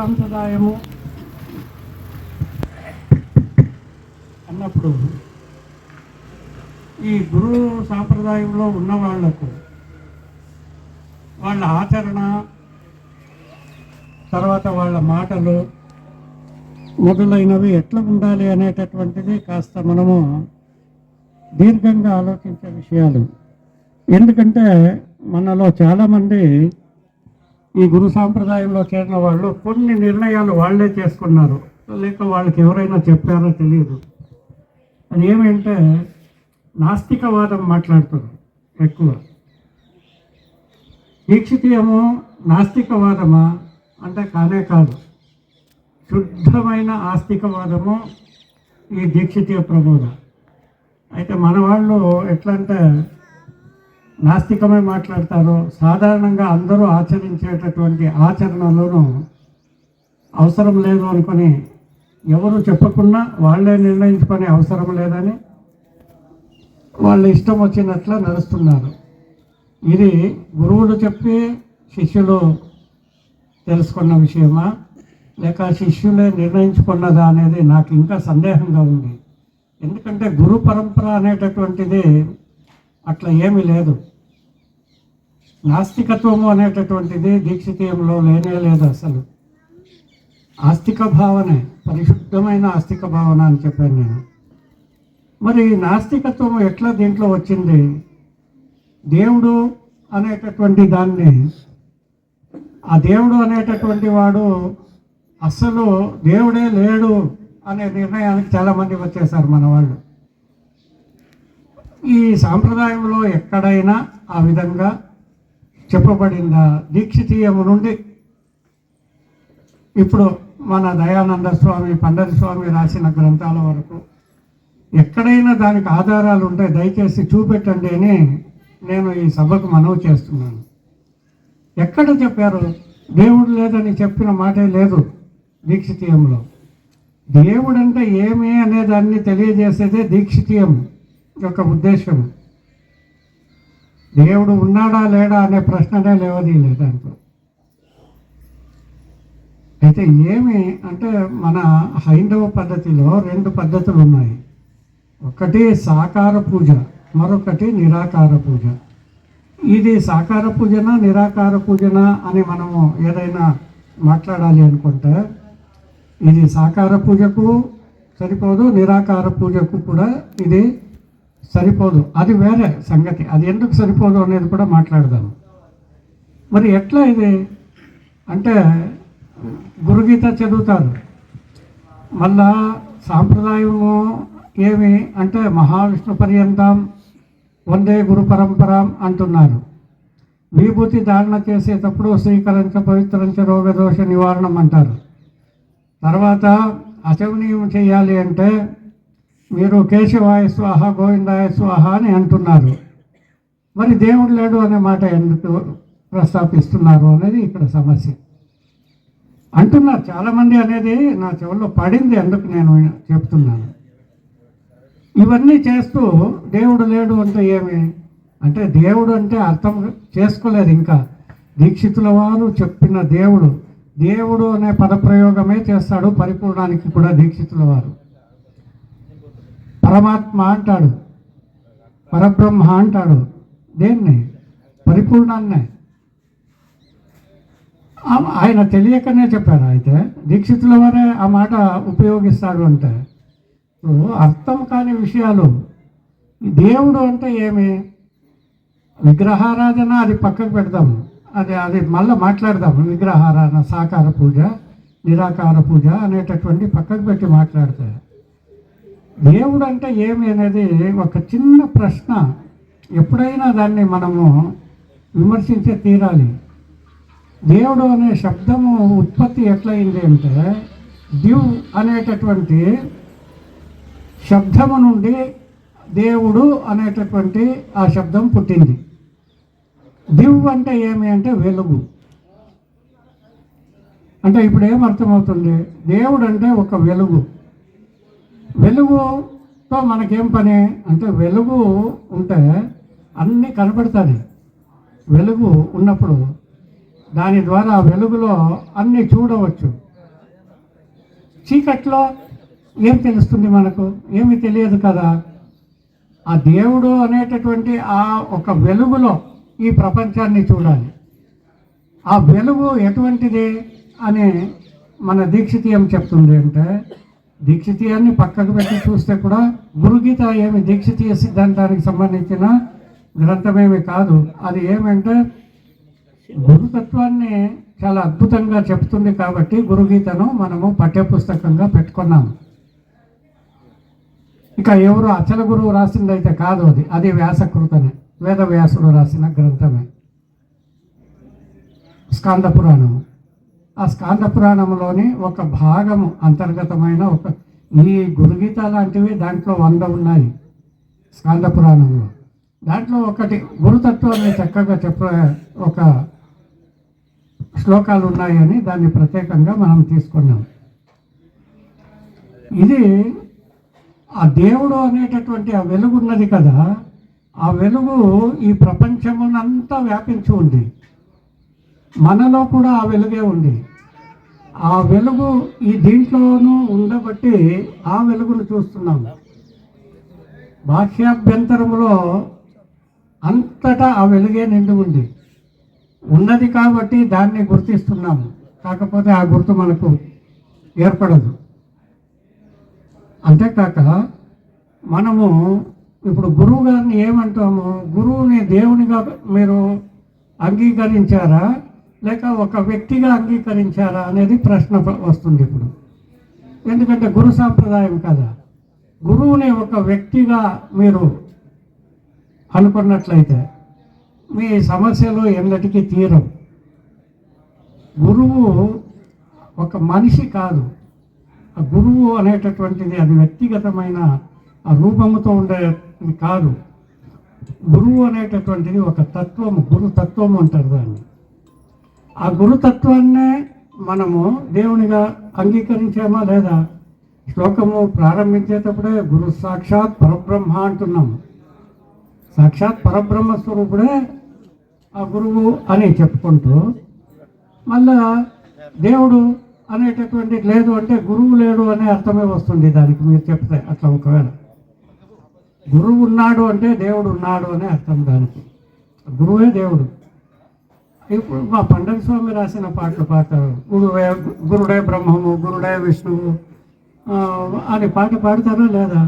సాంప్రదాయము. అన్నప్పుడు ఈ గురు సాంప్రదాయంలో ఉన్న వాళ్ళకు వాళ్ళ ఆచరణ తర్వాత వాళ్ళ మాటలు మొదలైనవి ఎట్లా ఉండాలి అనేటటువంటిది కాస్త మనము దీర్ఘంగా ఆలోచించే విషయాలు. ఎందుకంటే మనలో చాలామంది ఈ గురు సాంప్రదాయంలో చేరిన వాళ్ళు కొన్ని నిర్ణయాలు వాళ్ళే చేసుకున్నారు. లేక వాళ్ళకి ఎవరైనా చెప్పారో తెలియదు. అది ఏమంటే నాస్తికవాదం మాట్లాడుతున్నారు ఎక్కువ. దీక్షితీయము నాస్తికవాదమా? అంటే కానే కాదు. శుద్ధమైన ఆస్తికవాదము ఈ దీక్షితీయ ప్రబోధ. అయితే మన వాళ్ళు ఎట్లా అంటే నాస్తికమే మాట్లాడతారు సాధారణంగా అందరూ ఆచరించేటటువంటి ఆచరణలోనూ అవసరం లేదు అనుకొని ఎవరు చెప్పకుండా వాళ్ళే నిర్ణయించుకునే అవసరం లేదని వాళ్ళ ఇష్టం వచ్చినట్ల నడుస్తున్నారు. ఇది గురువులు చెప్పి శిష్యులు తెలుసుకున్న విషయమా? లేక శిష్యులే నిర్ణయించుకున్నదా అనేది నాకు ఇంకా సందేహంగా ఉంది. ఎందుకంటే గురు పరంపర అనేటటువంటిది అట్లా ఏమీ లేదు. నాస్తికత్వము అనేటటువంటిది దీక్షితీయంలో లేనే లేదు అసలు. ఆస్తిక భావనే పరిశుద్ధమైన ఆస్తిక భావన అని చెప్పాను నేను. మరి నాస్తికత్వం ఎట్లా దీంట్లో వచ్చింది? దేవుడు అనేటటువంటి దాన్ని ఆ దేవుడు అనేటటువంటి వాడు అస్సలు దేవుడే లేడు అనే నిర్ణయానికి చాలామంది వచ్చేసారు మన వాళ్ళు. ఈ సాంప్రదాయంలో ఎక్కడైనా ఆ విధంగా చెప్పబడిందా దీక్షితీయము నుండి. ఇప్పుడు మన దయానంద స్వామి పండరి స్వామి రాసిన గ్రంథాల వరకు ఎక్కడైనా దానికి ఆధారాలు ఉంటే దయచేసి చూపెట్టండి అని నేను ఈ సభకు మనవి చేస్తున్నాను. ఎక్కడ చెప్పారు? దేవుడు లేదని చెప్పిన మాటే లేదు దీక్షితీయంలో. దేవుడు అంటే ఏమి అనే దాన్ని తెలియజేసేదే దీక్షితీయం యొక్క ఉద్దేశం దేవుడు ఉన్నాడా లేడా అనే ప్రశ్ననే లేవది దాంట్లో అయితే ఏమి అంటే మన హైందవ పద్ధతిలో రెండు పద్ధతులు ఉన్నాయి ఒకటి సాకార పూజ మరొకటి నిరాకార పూజ. ఇది సాకార పూజన నిరాకార పూజన అని మనము ఏదైనా మాట్లాడాలి అనుకుంటే ఇది సాకార పూజకు సరిపోదు నిరాకార పూజకు కూడా ఇది సరిపోదు. అది వేరే సంగతి. అది ఎందుకు సరిపోదు అనేది కూడా మాట్లాడదాం. మరి ఎట్లా ఇది? అంటే గురుగీత చదువుతారు. మళ్ళా సాంప్రదాయము ఏమి? అంటే మహావిష్ణు పర్యంతం వందే గురు పరంపరం అంటున్నారు. విభూతి ధారణ చేసేటప్పుడు స్వీకరించ పవిత్రంచ రోగదోష నివారణం అంటారు. తర్వాత అచవనీయం చేయాలి అంటే మీరు కేశవాయ స్వాహ గోవిందాయ స్వాహ అని అంటున్నారు. మరి దేవుడు లేడు అనే మాట ఎందుకు ప్రస్తాపిస్తున్నారు అనేది ఇక్కడ సమస్య. అంటున్నారు చాలామంది అనేది నా చెవుల్లో పడింది ఎందుకు నేను చెప్తున్నాను. ఇవన్నీ చేస్తూ దేవుడు లేడు అంటే ఏమి? అంటే దేవుడు అంటే అర్థం చేసుకోలేదు ఇంకా. దీక్షితుల వారు చెప్పిన దేవుడు దేవుడు అనే పదప్రయోగమే చేస్తాడు పరిపూర్ణానికి కూడా దీక్షితుల వారు. పరమాత్మ అంటాడు పరబ్రహ్మ అంటాడు. దేన్ని? పరిపూర్ణాన్నే. ఆయన తెలియకనే చెప్పారు అయితే. దీక్షితుల వారే ఆ మాట ఉపయోగిస్తాడు అంటే. ఇప్పుడు అర్థం కాని విషయాలు. దేవుడు అంటే ఏమి? విగ్రహారాధన అది పక్కకు పెడదాం. అది అది మళ్ళీ మాట్లాడదాం. విగ్రహారాధన సాకార పూజ నిరాకార పూజ అనేటటువంటి పక్కకు పెట్టి మాట్లాడతాయి దేవుడు అంటే ఏమి అనేది ఒక చిన్న ప్రశ్న. ఎప్పుడైనా దాన్ని మనము విమర్శించే తీరాలి. దేవుడు అనే శబ్దము ఉత్పత్తి ఎట్లయింది అంటే దివ్ అనేటటువంటి శబ్దము నుండి దేవుడు అనేటటువంటి ఆ శబ్దం పుట్టింది. దివ్ అంటే ఏమి అంటే వెలుగు. అంటే ఇప్పుడు ఏం అర్థమవుతుంది? దేవుడు అంటే ఒక వెలుగు. వెలుగుతో మనకేం పని? అంటే వెలుగు ఉంటే అన్నీ కనపడుతుంది వెలుగు ఉన్నప్పుడు దాని ద్వారా వెలుగులో అన్నీ చూడవచ్చు. చీకట్లో ఏం తెలుస్తుంది మనకు? ఏమి తెలియదు కదా? ఆ దేవుడు అనేటటువంటి ఆ ఒక వెలుగులో ఈ ప్రపంచాన్ని చూడాలి. ఆ వెలుగు ఎటువంటిది? అని మన దీక్షితీయం చెప్తుంది అంటే దీక్షితీయాన్ని పక్కకు పెట్టి చూస్తే కూడా గురుగీత ఏమి దీక్షితీయ సిద్ధాంతానికి సంబంధించిన గ్రంథమేమి కాదు. అది ఏమంటే గురుతత్వాన్ని చాలా అద్భుతంగా చెప్తుంది కాబట్టి గురుగీతను మనము పాఠ్యపుస్తకంగా పెట్టుకున్నాము ఇక ఎవరు అచల గురువు రాసిందైతే కాదు అది. అది వ్యాసకృతమే. వేదవ్యాసుడు రాసిన గ్రంథమే. స్కాంద పురాణము. ఆ స్కాంద పురాణంలోని ఒక భాగము అంతర్గతమైన ఒక ఈ గురుగీత లాంటివి దాంట్లో వంద ఉన్నాయి స్కాంద పురాణంలో. దాంట్లో ఒకటి గురుతత్వాన్ని చక్కగా చెప్పే ఒక శ్లోకాలు ఉన్నాయని దాన్ని ప్రత్యేకంగా మనం తీసుకున్నాం. ఇది ఆ దేవుడు అనేటటువంటి ఆ వెలుగు ఉన్నది కదా ఆ వెలుగు ఈ ప్రపంచమునంతా వ్యాపించి ఉంది. మనలో కూడా ఆ వెలుగే ఉంది. ఆ వెలుగు ఈ దీంట్లోనూ ఉండబట్టి ఆ వెలుగును చూస్తున్నాం భాష్యాభ్యంతరంలో అంతటా ఆ వెలుగే నిండి ఉంది. ఉన్నది కాబట్టి దాన్ని గుర్తిస్తున్నాము. కాకపోతే ఆ గుర్తు మనకు ఏర్పడదు. అంతేకాక మనము ఇప్పుడు గురువు గారిని ఏమంటాము? గురువుని దేవునిగా మీరు అంగీకరించారా? లేక ఒక వ్యక్తిగా అంగీకరించారా అనేది ప్రశ్న వస్తుంది ఇప్పుడు. ఎందుకంటే గురు సాంప్రదాయం కదా. గురువుని ఒక వ్యక్తిగా మీరు అనుకున్నట్లయితే మీ సమస్యలు ఎన్నటికీ తీరం గురువు ఒక మనిషి కాదు. ఆ గురువు అనేటటువంటిది అది వ్యక్తిగతమైన ఆ రూపముతో ఉండేది కాదు. గురువు అనేటటువంటిది ఒక తత్వము గురు తత్వము అంటారు దాన్ని. ఆ గురుతత్వాన్నే మనము దేవునిగా అంగీకరించామా లేదా? శ్లోకము ప్రారంభించేటప్పుడే గురు సాక్షాత్ పరబ్రహ్మ అంటున్నాము. సాక్షాత్ పరబ్రహ్మ స్వరూపుడే ఆ గురువు అని చెప్పుకుంటూ మళ్ళా దేవుడు అనేటటువంటి లేదు అంటే గురువు లేడు అనే అర్థమే వస్తుంది దానికి మీరు చెప్తే అట్లా ఒకవేళ. గురువు ఉన్నాడు అంటే దేవుడు ఉన్నాడు అనే అర్థం దానికి. గురువే దేవుడు. మా పండగ స్వామి రాసిన పాటలు పాడతారు గురుడే గురుడే బ్రహ్మము గురుడే విష్ణువు అని పాట పాడతారా లేదా?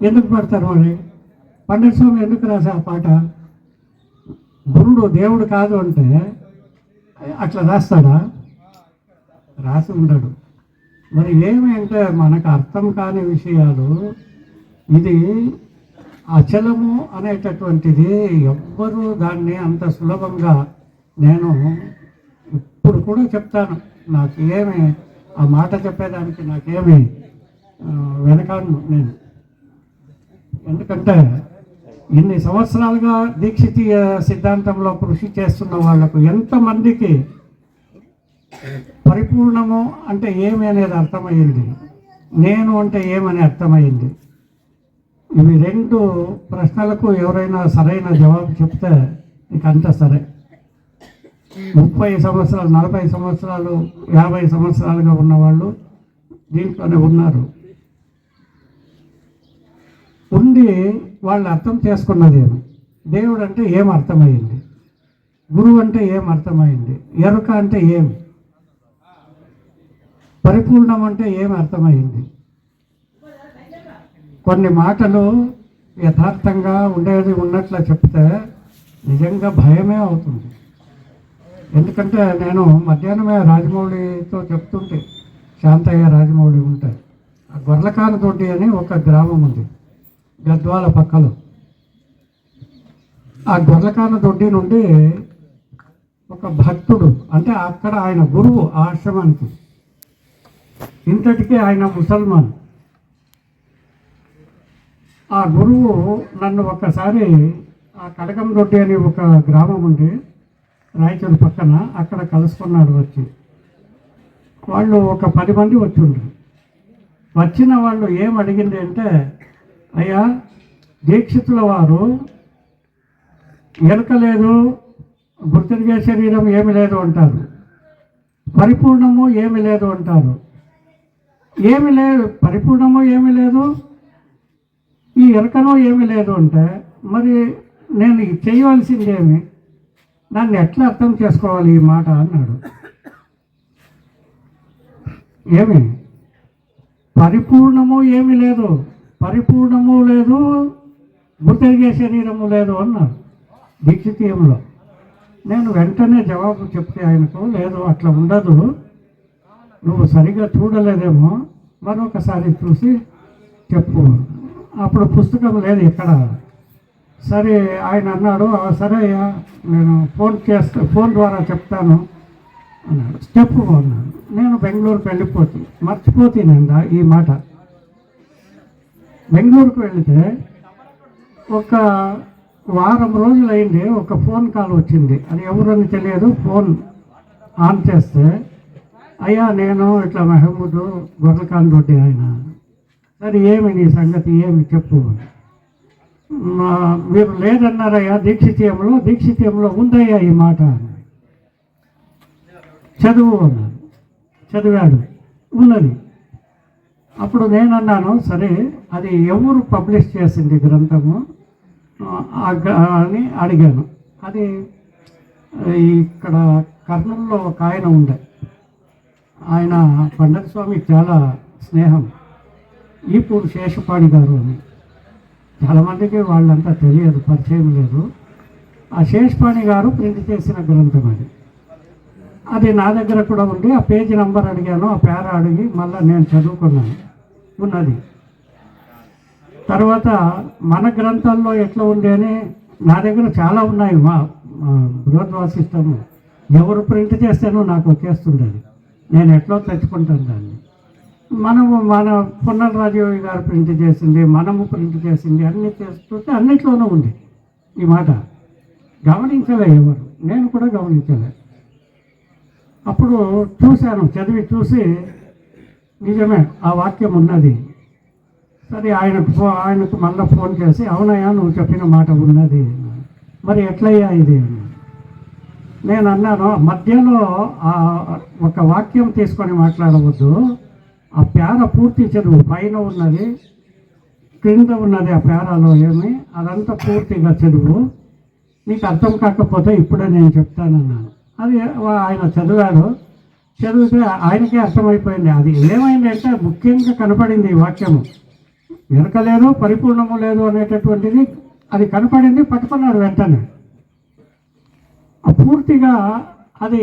ఎందుకు పాడతారు మరి? పండగ స్వామి ఎందుకు రాసే ఆ పాట? గురుడు దేవుడు కాదు అంటే అట్లా రాస్తాడా? రాసి ఉండడు. మరి ఏమంటే అంటే మనకు అర్థం కాని విషయాలు ఇది అచలము అనేటటువంటిది ఎవ్వరూ దాన్ని అంత సులభంగా నేను ఇప్పుడు కూడా చెప్తాను నాకు ఏమి ఆ మాట చెప్పేదానికి నాకేమి వెనకాను నేను. ఎందుకంటే ఇన్ని సంవత్సరాలుగా దీక్షితీయ సిద్ధాంతంలో కృషి చేస్తున్న వాళ్ళకు ఎంతమందికి పరిపూర్ణము అంటే ఏమి అనేది అర్థమయ్యింది? నేను అంటే ఏమని అర్థమైంది ఇవి రెండు ప్రశ్నలకు ఎవరైనా సరైన జవాబు చెప్తే ఇక అంత సరే. ముప్పై సంవత్సరాలు నలభై సంవత్సరాలు యాభై సంవత్సరాలుగా ఉన్నవాళ్ళు దీంట్లోనే ఉన్నారు. ఉండి వాళ్ళు అర్థం చేసుకున్నదేమి. దేవుడు అంటే ఏం అర్థమైంది? గురువు అంటే ఏం అర్థమైంది? ఎరుక అంటే ఏం? పరిపూర్ణం అంటే ఏం అర్థమైంది? కొన్ని మాటలు యథార్థంగా ఉండేది ఉన్నట్లు చెప్తే నిజంగా భయమే అవుతుంది. ఎందుకంటే నేను మధ్యాహ్నమే రాజమౌళితో చెప్తుంటే శాంతయ్య రాజమౌళి ఉంటాయి ఆ గొర్రకానతోటి అని ఒక గ్రామం ఉంది. గద్వాల పక్కలో. ఆ గొర్లకాన దొడ్డి నుండి ఒక భక్తుడు అంటే అక్కడ ఆయన గురువు ఆశ్రమానికి. ఇంతటికీ ఆయన ముసల్మాన్. ఆ గురువు నన్ను ఒకసారి ఆ కడకం దొడ్డి అని ఒక గ్రామం ఉంది. రాయచూరు పక్కన అక్కడ కలుసుకున్నాడు వచ్చి. వాళ్ళు ఒక పది మంది వచ్చిండ్రు. వచ్చిన వాళ్ళు ఏం అడిగింది అంటే అయ్యా దీక్షితుల వారు ఎలుక లేదు గుర్తిరిగే శరీరం ఏమి లేదు అంటారు. పరిపూర్ణము ఏమి లేదు అంటారు. ఏమి లేదు పరిపూర్ణము ఏమి లేదు. ఈ ఎరకనో ఏమి లేదు అంటే మరి నేను చేయవలసిందేమి? దాన్ని ఎట్లా అర్థం చేసుకోవాలి ఈ మాట అన్నాడు. ఏమి? పరిపూర్ణము ఏమి లేదు. పరిపూర్ణము లేదు. గుర్తెరిగే శరీరము లేదు అన్నారు దీక్షితీయంలో. నేను వెంటనే జవాబు చెప్తే ఆయనకు లేదు అట్లా ఉండదు. నువ్వు సరిగా చూడలేదేమో. మరొకసారి చూసి చెప్పు. అప్పుడు పుస్తకం లేదు ఎక్కడ సరే ఆయన అన్నాడు సరే అయ్యా నేను ఫోన్ చేస్తా ఫోన్ ద్వారా చెప్తాను అన్నాడు. స్టెప్ అన్నాడు. నేను బెంగళూరుకి వెళ్ళిపోతే మర్చిపోతానండి ఈ మాట. బెంగళూరుకు వెళితే ఒక వారం రోజులు అయింది ఒక ఫోన్ కాల్ వచ్చింది. అది ఎవరని తెలియదు ఫోన్ ఆన్ చేస్తే అయ్యా నేను ఇట్లా మహమూద్ గొర్రెకాన్ రెడ్డి ఆయన. సరే ఏమి నీ సంగతి ఏమి చెప్పు మీరు లేదన్నారయ్యా దీక్షితీయంలో దీక్షితీయంలో ఉందయ్యా ఈ మాట. చదువు అన్నారు చదివాడు. ఉన్నది. అప్పుడు నేను అన్నాను సరే అది ఎవరు పబ్లిష్ చేసింది గ్రంథము? ఆ అని అడిగాను. అది ఇక్కడ కర్నూలులో ఒక ఆయన ఉండే. ఆయన పండగ స్వామికి చాలా స్నేహం. ఈపూరు శేషపాణి గారు అని. చాలామందికి వాళ్ళంతా తెలియదు పరిచయం లేదు. ఆ శేష్పాణి గారు ప్రింట్ చేసిన గ్రంథం అది. అది నా దగ్గర కూడా ఉంది. ఆ పేజీ నంబర్ అడిగాను. ఆ పేర అడిగి మళ్ళీ నేను చదువుకున్నాను. ఉన్నది. తర్వాత మన గ్రంథాల్లో ఎట్లా ఉంది అని నా దగ్గర చాలా ఉన్నాయి. మా మా ఎవరు ప్రింట్ చేస్తేనో నాకు వచ్చేస్తుండేది నేను ఎట్లా తెచ్చుకుంటాను దాన్ని? మనము మన పున్నలరాజీవి గారు ప్రింట్ చేసింది మనము ప్రింట్ చేసింది అన్ని చేస్తుంటే అన్నిట్లోనూ ఉంది ఈ మాట. గమనించలే ఎవరు? నేను కూడా గమనించలే. అప్పుడు చూశాను చదివి చూసి నిజమే ఆ వాక్యం ఉన్నది. సరే ఆయనకు ఫో ఆయనకు మళ్ళీ ఫోన్ చేసి అవునయ్యా నువ్వు చెప్పిన మాట ఉన్నది. మరి ఎట్లయ్యా ఇది? నేను అన్నాను మధ్యలో ఒక వాక్యం తీసుకొని మాట్లాడవద్దు. ఆ పేర పూర్తి చదువు పైన ఉన్నది క్రింద ఉన్నది ఆ పేరాలో ఏమి? అదంతా పూర్తిగా చదువు నీకు అర్థం కాకపోతే ఇప్పుడే నేను చెప్తానన్నాను. అది ఆయన చదివాడు. చదివితే ఆయనకే అర్థమైపోయింది. అది ఏమైంది అంటే ముఖ్యంగా కనపడింది ఈ వాక్యము. వెనకలేదు పరిపూర్ణము లేదు అనేటటువంటిది అది కనపడింది పట్టుకున్నాడు వెంటనే. ఆ పూర్తిగా అది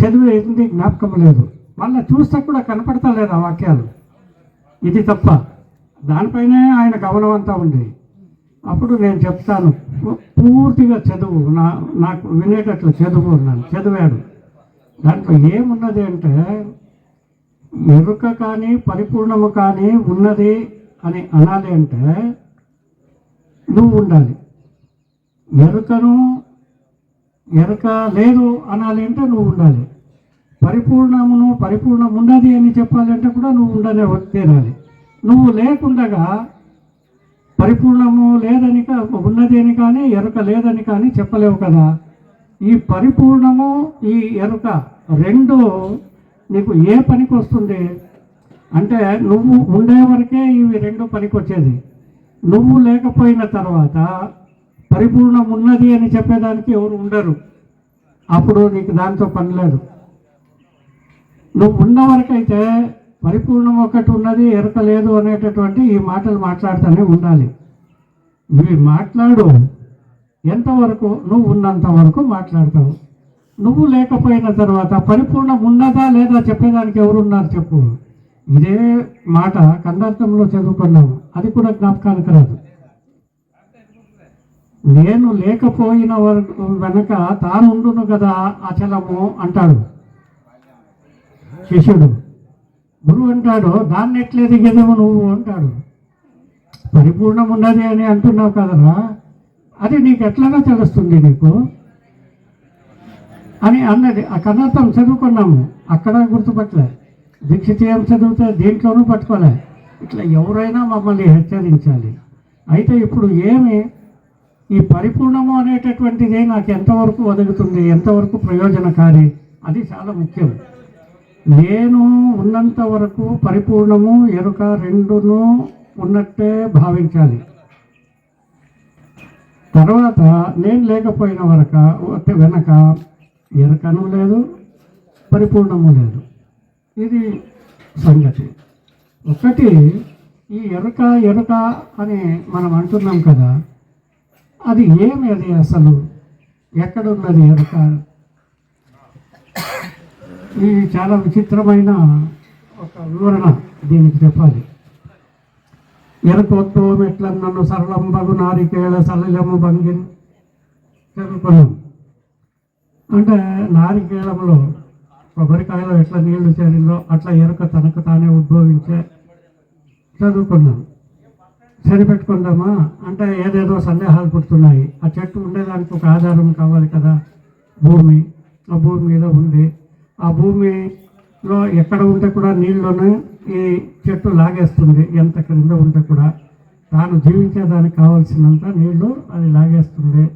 చదివేది జ్ఞాపకం లేదు. మళ్ళీ చూస్తే కూడా కనపడతా లేదు ఆ వాక్యాలు? ఇది తప్ప. దానిపైనే ఆయన గమనం అంతా ఉంది అప్పుడు నేను చెప్తాను. పూర్తిగా చదువు నా నాకు వినేటట్లు చదువు అన్నాను చదివాడు. దాంట్లో ఏమున్నది అంటే మెరుక కానీ పరిపూర్ణము కానీ ఉన్నది అని అనాలి అంటే నువ్వు ఉండాలి. మెరుకను ఎరక లేదు అనాలి అంటే నువ్వు ఉండాలి. పరిపూర్ణమును పరిపూర్ణం ఉన్నది అని చెప్పాలంటే కూడా నువ్వు ఉండనే తీరాలి. నువ్వు లేకుండగా పరిపూర్ణము లేదని ఉన్నది అని కానీ ఎరుక లేదని కానీ చెప్పలేవు కదా. ఈ పరిపూర్ణము ఈ ఎరుక రెండు నీకు ఏ పనికి వస్తుంది? అంటే నువ్వు ఉండే వరకే ఇవి రెండు పనికి వచ్చేది. నువ్వు లేకపోయిన తర్వాత పరిపూర్ణం ఉన్నది అని చెప్పేదానికి ఎవరు ఉండరు. అప్పుడు నీకు దాంతో పని లేదు. నువ్వు ఉన్న వరకైతే పరిపూర్ణం ఒకటి ఉన్నది ఎరక లేదు అనేటటువంటి ఈ మాటలు మాట్లాడుతూనే ఉండాలి. ఇవి మాట్లాడు. ఎంతవరకు? నువ్వు ఉన్నంత వరకు మాట్లాడతావు. నువ్వు లేకపోయిన తర్వాత పరిపూర్ణం ఉన్నదా లేదా చెప్పేదానికి ఎవరున్నారు చెప్పు. ఇదే మాట కందార్థంలో చదువుకున్నాము అది కూడా జ్ఞాపకానికి రాదు. నేను లేకపోయిన వరకు వెనక తానుండును కదా అచలము అంటాడు. శిష్యుడు గురువు అంటాడు దాన్ని ఎట్లేదు దిగేదేమో నువ్వు? అంటాడు. పరిపూర్ణం ఉన్నది అని అంటున్నావు కదరా. అది నీకు ఎట్లాగా తెలుస్తుంది నీకు. అని అన్నది. ఆ కథార్థం చదువుకున్నాము. అక్కడ గుర్తుపట్టలే. దీక్షితీయం చదివితే దీంట్లోనూ పట్టుకోలే. ఇట్లా ఎవరైనా మమ్మల్ని హెచ్చరించాలి. అయితే ఇప్పుడు ఏమి? ఈ పరిపూర్ణము అనేటటువంటిది నాకు ఎంతవరకు ఒదుగుతుంది? ఎంతవరకు ప్రయోజనకారి? అది చాలా ముఖ్యం. నేను ఉన్నంత వరకు పరిపూర్ణము ఎరుక రెండును ఉన్నట్టే భావించాలి. తర్వాత నేను లేకపోయిన వరక వెనక ఎరకను లేదు పరిపూర్ణము లేదు. ఇది సంగతి. ఒకటి ఈ ఎరుక ఎరుక అని మనం అంటున్నాం కదా అది ఏమి అది అసలు? ఎక్కడున్నది ఎరుక? ఇది చాలా విచిత్రమైన ఒక వివరణ దీనికి చెప్పాలి. ఎరకొత్తు మెట్ల నన్ను సరళంబగు నారికేళ సలజము భంగిన్ చదువుకున్నాం అంటే నారికేళంలో కొబ్బరికాయలో ఎట్లా నీళ్ళు చేరిందో అట్లా ఎరుక తనకు తానే ఉద్భవించే చదువుకున్నాం. సరిపెట్టుకుందామా? అంటే ఏదేదో సందేహాలు పుడుతున్నాయి. ఆ చెట్టు ఉండేదానికి ఒక ఆధారం కావాలి కదా. భూమి ఆ భూమి మీద ఉంది ఆ భూమిలో ఎక్కడ ఉంటే కూడా నీళ్ళలోనే ఈ చెట్టు లాగేస్తుంది. ఎంత కింద ఉంటే కూడా తాను జీవించేదానికి కావాల్సినంత నీళ్ళు అది లాగేస్తుంది.